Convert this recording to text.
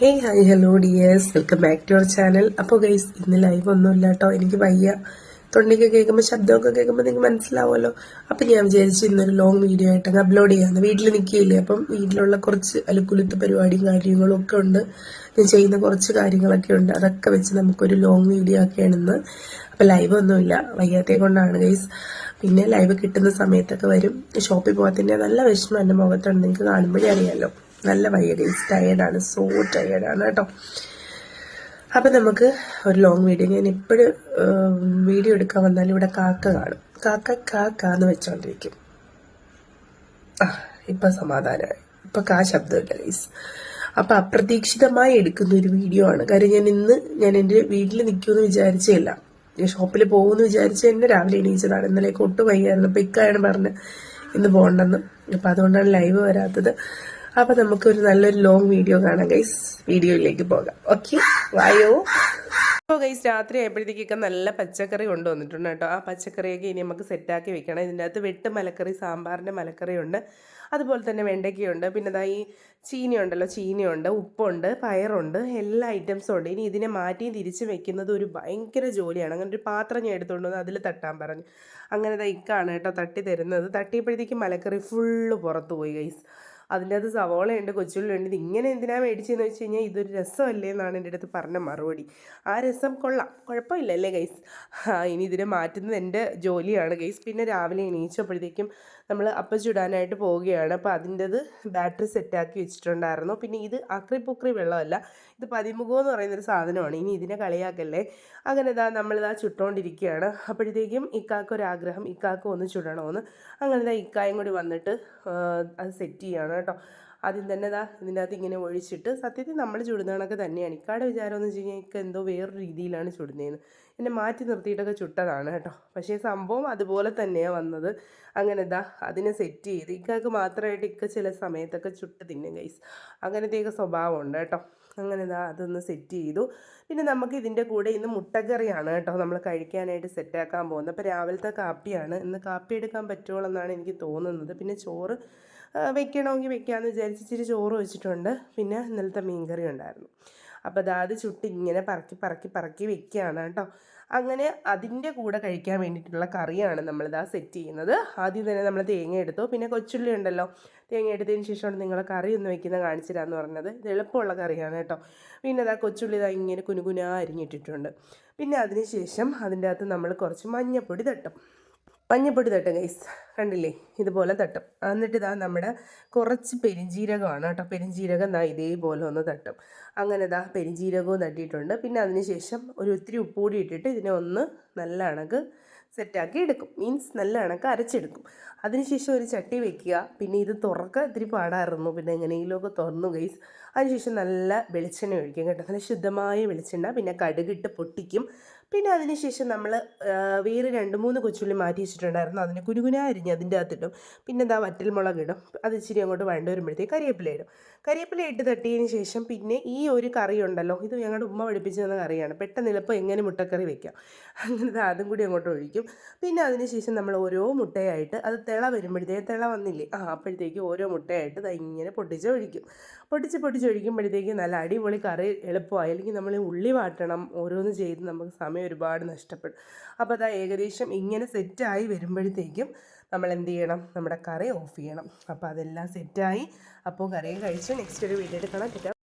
Hey hi hello dears welcome back to our channel അപ്പോൾ guys ഇന്ന് live ഒന്നുമില്ല കേട്ടോ എനിക്ക് വയ്യ. തൊണ്ടിക്ക് കേൾക്കുമ്പോൾ ശബ്ദമൊക്കെ കേൾക്കുമ്പോൾ നിങ്ങൾക്ക് മനസ്സിലാവുമല്ലോ. അപ്പം ഞാൻ വിചാരിച്ചു ഇന്നൊരു ലോങ് വീഡിയോ ആയിട്ട് അങ്ങ് അപ്ലോഡ് ചെയ്യാമെന്ന് വീട്ടിൽ നിൽക്കുകയില്ലേ? അപ്പം വീട്ടിലുള്ള കുറച്ച് അലുക്കുലുത്ത് പരിപാടിയും കാര്യങ്ങളും ഒക്കെ ഉണ്ട്. ഞാൻ ചെയ്യുന്ന കുറച്ച് കാര്യങ്ങളൊക്കെ ഉണ്ട്. അതൊക്കെ വെച്ച് നമുക്കൊരു ലോങ് വീഡിയോ ആക്കിയാണ് ഇന്ന്. അപ്പം ലൈവ് ഒന്നുമില്ല. വയ്യാത്തേ കൊണ്ടാണ് ഗൈസ് പിന്നെ ലൈവ് കിട്ടുന്ന സമയത്തൊക്കെ വരും. ഷോപ്പിൽ പോകാത്തതിന്റെ നല്ല വിഷമം എന്റെ മുഖത്തുണ്ട്. നിങ്ങൾക്ക് കാണുമ്പോഴേ അറിയാമല്ലോ നല്ല വയ്യ ടയേർഡാണ് സോ ടയേർഡാണ് കേട്ടോ. അപ്പം നമുക്ക് ഒരു ലോങ് വീഡിയോ ഞാൻ എപ്പോഴും വീഡിയോ എടുക്കാൻ വന്നാലും ഇവിടെ കാക്ക കാണും. കാക്ക കാക്ക എന്ന് വെച്ചോണ്ടിരിക്കും. ആ ഇപ്പം സമാധാനമായി. ഇപ്പം കാ ശബ്ദമില്ല ഗൈസ് അപ്പം അപ്രതീക്ഷിതമായി എടുക്കുന്ന ഒരു വീഡിയോ ആണ്. കാര്യം ഞാൻ ഇന്ന് ഞാൻ എന്റെ വീട്ടിൽ നിൽക്കുമെന്ന് വിചാരിച്ചേയില്ല. ഞാൻ ഷോപ്പിൽ പോകുമെന്ന് വിചാരിച്ച് എന്നെ രാവിലെ എണീച്ചതാണ്. ഇന്നലേക്ക് ഒട്ടും വയ്യായിരുന്നു അപ്പം ഇക്കായാണ് പറഞ്ഞ് ഇന്ന് പോകണ്ടെന്ന്. അപ്പം അതുകൊണ്ടാണ് ലൈവ് വരാത്തത്. അപ്പൊ നമുക്ക് ഒരു നല്ലൊരു ലോങ് വീഡിയോ കാണാം ഗൈസ് വീഡിയോയിലേക്ക് പോകാം. ഓക്കെ വായോ അപ്പോൾ ഗൈസ് രാത്രി ആയപ്പോഴത്തേക്കൊക്കെ നല്ല പച്ചക്കറി കൊണ്ടുവന്നിട്ടുണ്ട് കേട്ടോ. ആ പച്ചക്കറിയൊക്കെ ഇനി നമുക്ക് സെറ്റാക്കി വെക്കണം. ഇതിന്റെ അകത്ത് വെട്ട് മലക്കറി സാമ്പാറിന്റെ മലക്കറിയുണ്ട്. അതുപോലെ തന്നെ വെണ്ടയ്ക്കയുണ്ട്. പിന്നെ ഇതാ ഈ ചീനിയുണ്ടല്ലോ. ചീനിയുണ്ട് ഉപ്പുണ്ട് പയറുണ്ട് എല്ലാ ഐറ്റംസും ഉണ്ട്. ഇനി ഇതിനെ മാറ്റി തിരിച്ച് വെക്കുന്നത് ഒരു ഭയങ്കര ജോലിയാണ്. അങ്ങനെ ഒരു പാത്രം ഞാൻ എടുത്തുകൊണ്ട് വന്ന് അതിൽ തട്ടാൻ പറഞ്ഞു. അങ്ങനെ ഇക്കാണ് കേട്ടോ തട്ടി തരുന്നത്. തട്ടിയപ്പോഴത്തേക്കും മലക്കറി ഫുള്ള് പുറത്ത് പോയി ഗൈസ് അതിന്റെ അത് സവോളയുണ്ട് കൊച്ചുള്ളിയുണ്ട് ഇത് ഇങ്ങനെ എന്തിനാണ് മേടിച്ചതെന്ന് വെച്ച് കഴിഞ്ഞാൽ ഇതൊരു രസമല്ലേ എന്നാണ് എന്റെ അടുത്ത് പറഞ്ഞ മറുപടി. ആ രസം കൊള്ളാം. കുഴപ്പമില്ല അല്ലേ ഗൈസ് ഇനി ഇതിനെ മാറ്റുന്നത് എന്റെ ജോലിയാണ് ഗൈസ് പിന്നെ രാവിലെ എണീച്ചപ്പോഴത്തേക്കും നമ്മൾ അപ്പം ചുടാനായിട്ട് പോവുകയാണ്. അപ്പോൾ അതിന്റെത് ബാറ്ററി സെറ്റാക്കി വെച്ചിട്ടുണ്ടായിരുന്നു. പിന്നെ ഇത് അക്രി പുക്രി വെള്ളമല്ല ഇത് പതിമുഖം എന്ന് പറയുന്നൊരു സാധനമാണ്. ഇനി ഇതിനെ കളിയാക്കല്ലേ? അങ്ങനെ ഇതാ നമ്മളിതാ ചുട്ടുകൊണ്ടിരിക്കുകയാണ് അപ്പോഴത്തേക്കും ഇക്കാക്കൊരാഗ്രഹം ഇക്കാക്ക് ഒന്ന് ചുടണമെന്ന്. അങ്ങനെ ഇതാ ഇക്കായും കൂടി വന്നിട്ട് അത് സെറ്റ് ചെയ്യാണ്. കേട്ടോ. ആദ്യം തന്നെ ഇതാ ഇതിന്റെ അകത്ത് ഇങ്ങനെ ഒഴിച്ചിട്ട് സത്യത്തിൽ നമ്മൾ ചുടുന്ന കണക്ക് തന്നെയാണ്. ഇക്കാടെ വിചാരം എന്ന് വെച്ച് കഴിഞ്ഞാൽ ഇക്ക എന്തോ വേറൊരു രീതിയിലാണ് ചുടുന്നതെന്ന്. എന്നെ മാറ്റി നിർത്തിയിട്ടൊക്കെ ചുട്ടതാണ് കേട്ടോ. പക്ഷേ സംഭവം അതുപോലെ തന്നെയാണ് വന്നത്. അങ്ങനെ ഇതാ അതിനെ സെറ്റ് ചെയ്ത് ഇക്കാക്ക് മാത്രമായിട്ട് ഇക്ക ചില സമയത്തൊക്കെ ചുട്ട് തിന്നും ഗൈസ് അങ്ങനത്തെയൊക്കെ സ്വഭാവമുണ്ട് കേട്ടോ. അങ്ങനെ ഇതാ അതൊന്ന് സെറ്റ് ചെയ്തു. പിന്നെ നമുക്ക് ഇതിന്റെ കൂടെ ഇന്ന് മുട്ടക്കറിയാണ് കേട്ടോ നമ്മൾ കഴിക്കാനായിട്ട് സെറ്റാക്കാൻ പോകുന്നത്. അപ്പോൾ രാവിലത്തെ കാപ്പിയാണ്. ഇന്ന് കാപ്പി എടുക്കാൻ പറ്റുള്ളൂ എനിക്ക് തോന്നുന്നത്. പിന്നെ ചോറ് വെക്കണമെങ്കിൽ വെക്കാമെന്ന് വിചാരിച്ച് ഇച്ചിരി ചോറ് വെച്ചിട്ടുണ്ട്. പിന്നെ ഇന്നലത്തെ മീൻകറി ഉണ്ടായിരുന്നു. അപ്പോൾ അതാത് ചുട്ട് ഇങ്ങനെ പറക്കി പറക്കി പറക്കി വെക്കുകയാണ് കേട്ടോ. അങ്ങനെ അതിന്റെ കൂടെ കഴിക്കാൻ വേണ്ടിയിട്ടുള്ള കറിയാണ് നമ്മളിതാ സെറ്റ് ചെയ്യുന്നത്. ആദ്യം തന്നെ നമ്മൾ തേങ്ങ എടുത്തു. പിന്നെ കൊച്ചുള്ളി ഉണ്ടല്ലോ. തേങ്ങ എടുത്തതിന് ശേഷമാണ് നിങ്ങൾ കറി ഒന്ന് വെക്കുന്നത് കാണിച്ചു തരാമെന്ന് പറഞ്ഞത്. ഇത് എളുപ്പമുള്ള കറിയാണ് കേട്ടോ. പിന്നെ അതാ കൊച്ചുള്ളി ഇതാ ഇങ്ങനെ കുനുകുനാ അരിഞ്ഞിട്ടിട്ടുണ്ട്. പിന്നെ അതിന് ശേഷം അതിന്റെ അകത്ത് നമ്മൾ കുറച്ച് മഞ്ഞപ്പൊടി തട്ടും. മഞ്ഞപ്പൊടി തട്ടും ഗൈസ് കണ്ടില്ലേ? ഇതുപോലെ തട്ടും. എന്നിട്ട് ഇതാ നമ്മുടെ കുറച്ച് പെരിഞ്ജീരകമാണ് കേട്ടോ. പെരിഞ്ജീരകം ദാ ഇതേപോലെ ഒന്ന് തട്ടും. അങ്ങനെ ഇതാ പെരിഞ്ജീരകവും തട്ടിയിട്ടുണ്ട്. പിന്നെ അതിനുശേഷം ഒരു ഒത്തിരി ഉപ്പുകൂടി ഇട്ടിട്ട് ഇതിനെ ഒന്ന് നല്ല അണക്ക് സെറ്റാക്കി എടുക്കും. മീൻസ് നല്ല അണക്ക് അരച്ചെടുക്കും. അതിനുശേഷം ഒരു ചട്ടി വെക്കുക. പിന്നെ ഇത് തുറക്കാൻ ഇത്തിരി പാടായിരുന്നു. പിന്നെ എങ്ങനെയെങ്കിലുമൊക്കെ തുറന്നു ഗൈസ് അതിനുശേഷം നല്ല വെളിച്ചെണ്ണ ഒഴിക്കും കേട്ടോ. നല്ല ശുദ്ധമായ വെളിച്ചെണ്ണ. പിന്നെ കടുകിട്ട് പൊട്ടിക്കും. പിന്നെ അതിനുശേഷം നമ്മൾ വേറെ രണ്ട് മൂന്ന് കൊച്ചുള്ളി മാറ്റി വെച്ചിട്ടുണ്ടായിരുന്നു. അതിനെ കുനുകുന അരിഞ്ഞ് അതിന്റെ അകത്തിടും. പിന്നെ എന്താ വറ്റൽമുളക് ഇടും. അത് ഇച്ചിരി അങ്ങോട്ട് വഴണ്ട് വരുമ്പോഴത്തേക്ക് കറിവേപ്പില ഇടും. കറിവേപ്പില ഇട്ട് തട്ടിയതിന് ശേഷം പിന്നെ ഈ ഒരു കറി ഉണ്ടല്ലോ ഇത് ഞങ്ങളുടെ ഉമ്മ പഠിപ്പിച്ചു തന്ന കറിയാണ്. പെട്ടെന്ന് എളുപ്പം എങ്ങനെ മുട്ടക്കറി വെക്കാം. അങ്ങനെ അതും കൂടി അങ്ങോട്ട് ഒഴിക്കും. പിന്നെ അതിന് ശേഷം നമ്മൾ ഓരോ മുട്ടയായിട്ട് അത് തിള വരുമ്പോഴത്തേക്ക് തിള വന്നില്ലേ ആ അപ്പോഴത്തേക്ക് ഓരോ മുട്ടയായിട്ട് അത് ഇങ്ങനെ പൊട്ടിച്ച് ഒഴിക്കും. പൊട്ടിച്ച് പൊട്ടിച്ച് ഒഴിക്കുമ്പോഴത്തേക്ക് നല്ല അടിപൊളി കറി എളുപ്പമായി. അല്ലെങ്കിൽ നമ്മൾ ഉള്ളി വാട്ടണം ഓരോന്ന് ചെയ്ത് നമുക്ക് സമയം ഒരുപാട് നഷ്ടപ്പെടും അപ്പോൾ അതാ ഏകദേശം ഇങ്ങനെ സെറ്റായി വരുമ്പോഴത്തേക്കും നമ്മൾ എന്ത് ചെയ്യണം? നമ്മുടെ കറി ഓഫ് ചെയ്യണം. അപ്പോൾ അതെല്ലാം സെറ്റായി അപ്പോൾ കറിയും കഴിച്ച്. നെക്സ്റ്റ് ഒരു വീഡിയോ എടുക്കണം.